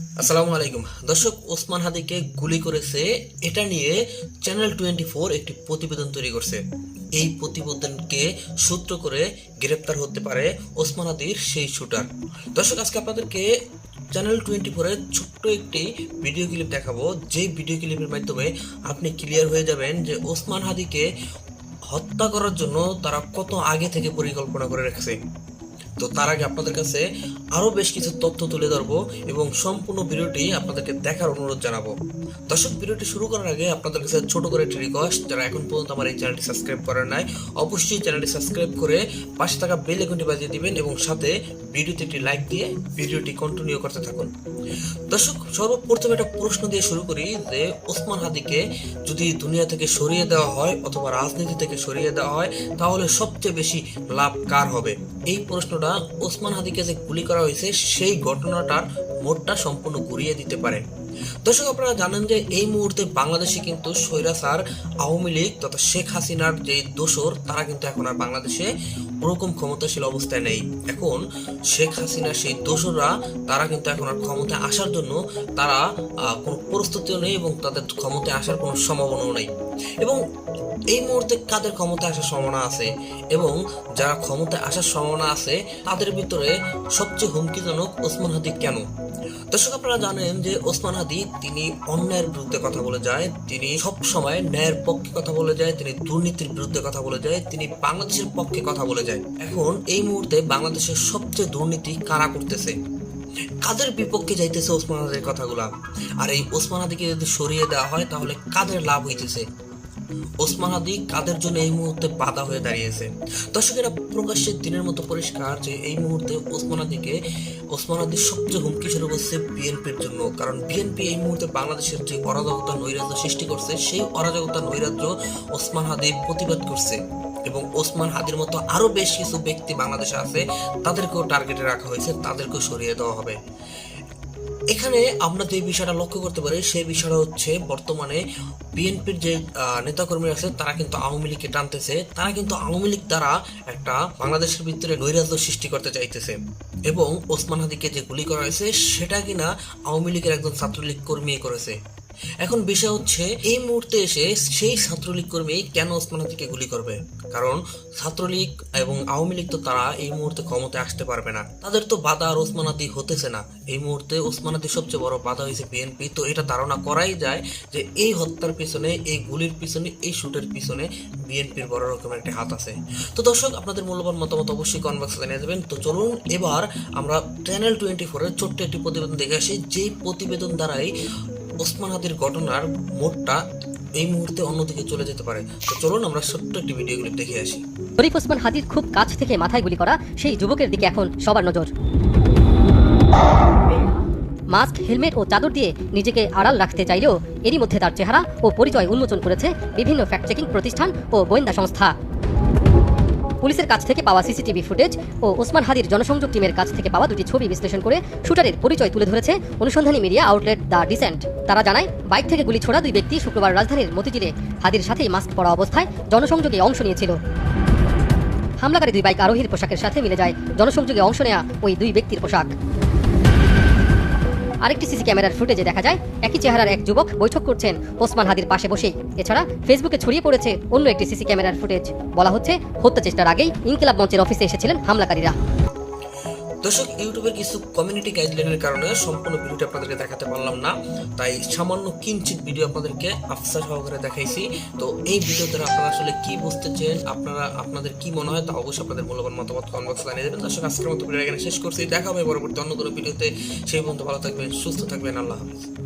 আসসালামু আলাইকুম। দর্শক, ওসমান হাদিকে গুলি করেছে। এটা নিয়ে চ্যানেল টোয়েন্টি ফোর একটি প্রতিবেদন তৈরি করছে। এই প্রতিবেদনকে সূত্র করে গ্রেপ্তার হতে পারে ওসমান হাদির সেই শুটার। দর্শক, আজকে আপনাদেরকে চ্যানেল টোয়েন্টি ফোরের ছোট্ট একটি ভিডিও ক্লিপ দেখাবো। যে ভিডিও ক্লিপের মাধ্যমে আপনি ক্লিয়ার হয়ে যাবেন যে ওসমান হাদিকে হত্যা করার জন্য তারা কত আগে থেকে পরিকল্পনা করে রেখেছে। তো তার আগে আপনাদের কাছে আরও বেশ কিছু তথ্য তুলে ধরবো এবং সম্পূর্ণ ভিডিওটি আপনাদেরকে দেখার অনুরোধ জানাব। দর্শক, ভিডিওটি শুরু করার আগে আপনাদের কাছে ছোট করে একটি রিকোয়েস্ট যারা এখন পর্যন্ত আমার এই চ্যানেলটি সাবস্ক্রাইব করেন নাই, অবশ্যই চ্যানেলটি সাবস্ক্রাইব করে পাশে থাকা বেল আইকনটি বাজিয়ে দিবেন এবং সাথে ভিডিওতে একটি লাইক দিয়ে ভিডিওটি কন্টিনিউ করতে থাকুন। দর্শক, সর্বপ্রথম একটা প্রশ্ন দিয়ে শুরু করি যে, ওসমান হাদিকে যদি দুনিয়া থেকে সরিয়ে দেওয়া হয় অথবা রাজনীতি থেকে সরিয়ে দেওয়া হয়, তাহলে সবচেয়ে বেশি লাভ কার হবে? এই প্রশ্নটা ওসমান হাদিকে যে গুলি করা হয়েছে, সেই ঘটনাটার মোটটা সম্পূর্ণ ঘুরিয়ে দিতে পারে। দর্শক, আপনারা জানেন যে এই মুহূর্তে বাংলাদেশে কিন্তু স্বৈরাচার, আওয়ামী লীগ তথা শেখ হাসিনার যে দোসর তারা কিন্তু এখন আর বাংলাদেশে ওরকম ক্ষমতাশীল অবস্থায় নেই। এখন শেখ হাসিনার সেই দোসররা, তারা কিন্তু এখন আর ক্ষমতায় আসার জন্য তারা কোনো প্রস্তুতিও নেই এবং তাদের ক্ষমতায় আসার কোনো সম্ভাবনাও নেই। এবং এই মুহূর্তে কাদের ক্ষমতায় আসার সম্ভাবনা আছে এবং যারা ক্ষমতায় আসার সম্ভাবনা আছে, তাদের ভিতরে সবচেয়ে হুমকিজনক ওসমান হাদি কেন? দর্শক, আপনারা জানেন যে ওসমান হাদি, তিনি অন্যায়ের বিরুদ্ধে কথা বলে যায়, তিনি সব সময় ন্যায়ের পক্ষে কথা বলে যায়, তিনি দুর্নীতির বিরুদ্ধে কথা বলে যায়, তিনি বাংলাদেশের পক্ষে কথা বলে যায়। এখন এই মুহূর্তে বাংলাদেশের সবচেয়ে দুর্নীতি কারা করতেছে? কাদের বিপক্ষে যাইতেছে ওসমান হাদির কথাগুলা? আর এই ওসমান হাদিকে যদি সরিয়ে দেওয়া হয়, তাহলে কাদের লাভ হইতেছে? ওসমান হাদি কাদের জন্য এই মুহূর্তে বাধা হয়ে দাঁড়িয়েছে? দর্শকেরা, প্রকাশ্যে দিনের মতো পরিষ্কার যে এই মুহূর্তে ওসমান হাদিকে ওসমান হাদি সবচেয়ে হুমকি শুরু করছে বিএনপির জন্য। কারণ বিএনপি এই মুহূর্তে বাংলাদেশের যে অরাজকতা নৈরাজ্য সৃষ্টি করছে, সেই অরাজকতা নৈরাজ্য ওসমান হাদি প্রতিবাদ করছে। এবং ওসমান হাদির মতো আরও বেশ কিছু ব্যক্তি বাংলাদেশে আছে, তাদেরকেও টার্গেটে রাখা হয়েছে, তাদেরকেও সরিয়ে দেওয়া হবে। এখানে আমরা যে বিষয়টা লক্ষ্য করতে পারি, সেই বিষয়টা হচ্ছে বর্তমানে বিএনপির যে নেতাকর্মী আছে, তারা কিন্তু আওয়ামী লীগকে টানতেছে। তারা কিন্তু আওয়ামী লীগ দ্বারা একটা বাংলাদেশের ভিতরে নৈরাজ্য সৃষ্টি করতে চাইতেছে এবং ওসমান হাদিকে যে গুলি করা হয়েছে, সেটা কিনা আওয়ামী লীগের একজন ছাত্রলীগ কর্মী করেছে। এখন বিষয় হচ্ছে, এই মুহূর্তে এসে সেই ছাত্রলীগ কর্মী কেন ওসমান হাদিকে গুলি করবে? কারণ ছাত্রলীগ এবং আওয়ামী লীগ তো তারা এই মুহূর্তে ক্ষমতায় আসতে পারবে না। তাদের তো বাধা আর ওসমান হাদি হতেছে না। এই মুহূর্তে ওসমান হাদির সবচেয়ে বড় বাধা হয়েছে বিএনপি। তো এটা ধারণা করাই যায় যে এই হত্যার পিছনে, এই গুলির পিছনে, এই শুটের পিছনে বিএনপির বড় রকমের একটা হাত আছে। তো দর্শক, আপনাদের মূল্যবান মতামত অবশ্যই কনবাক্সে জানিয়ে দেবেন। তো চলুন এবার আমরা চ্যানেল টোয়েন্টি ফোরের ছোট্ট একটি প্রতিবেদন দেখে আসি। যেই প্রতিবেদন দ্বারাই ওসমান হাদির ঘটনার মোড়টা এই মুহূর্তে অন্যদিকে চলে যেতে পারে। তো চলুন আমরা ছোট্ট একটি ভিডিও ক্লিপ দেখে আসি। শরীফ ওসমান হাদির খুব কাছ থেকে মাথায় গুলি করা সেই যুবকের দিকে এখন সবার নজর। মাস্ক, হেলমেট ও চাদর দিয়ে নিজেকে আড়াল রাখতে চাইলেও এরই মধ্যে তার চেহারা ও পরিচয় উন্মোচন করেছে বিভিন্ন ফ্যাক্ট চেকিং প্রতিষ্ঠান ও গোয়েন্দা সংস্থা। পুলিশের কাছ থেকে পাওয়া সিসিটিভি ফুটেজ ও ওসমান হাদির জনসংযোগ টিমের কাছ থেকে পাওয়া দুটি ছবি বিশ্লেষণ করে শুটারের পরিচয় তুলে ধরেছে অনুসন্ধানী মিডিয়া আউটলেট দ্য ডিসেন্ট। তারা জানায়, বাইক থেকে গুলি ছোড়া দুই ব্যক্তি শুক্রবার রাজধানীর মতিঝিলে হাদির সাথেই মাস্ক পরা অবস্থায় জনসংযোগে অংশ নিয়েছিল। হামলাকারী দুই বাইক আরোহীর পোশাকের সাথে মিলে যায় জনসংযোগে অংশ নেয়া ওই দুই ব্যক্তির পোশাক। আরেকটি সিসি ক্যামেরার ফুটেজে দেখা যায়, একই চেহারার এক যুবক বৈঠক করছেন ওসমান হাদির পাশে বসেই। এছাড়া ফেসবুকে ছড়িয়ে পড়েছে অন্য একটি সিসি ক্যামেরার ফুটেজ। বলা হচ্ছে, হত্যা চেষ্টার আগেই ইনকিলাব মঞ্চের অফিসে এসেছিলেন হামলাকারীরা। দর্শক, ইউটিউবের কিছু কমিউনিটি গাইডলাইনের কারণে সম্পূর্ণ ভিডিওটা আপনাদেরকে দেখাতে পারলাম না। তাই সামান্য কিঞ্চিত ভিডিও আপনাদেরকে আফসা সহকারে দেখাইছি। তো এই ভিডিও দ্বারা আপনারা আসলে কি বুঝতে চেন, আপনারা, আপনাদের কি মনে হয়, তা অবশ্যই আপনাদের মূল্যবান মতামত কমেন্ট বক্সে জানিয়ে দেবেন। দর্শক, আজকের মতো ভিডিও এখানে শেষ করছি। দেখা হবে পরবর্তী অন্য কোনো ভিডিওতে সেই পর্যন্ত ভালো থাকবেন, সুস্থ থাকবেন, আল্লাহ হাফিজ।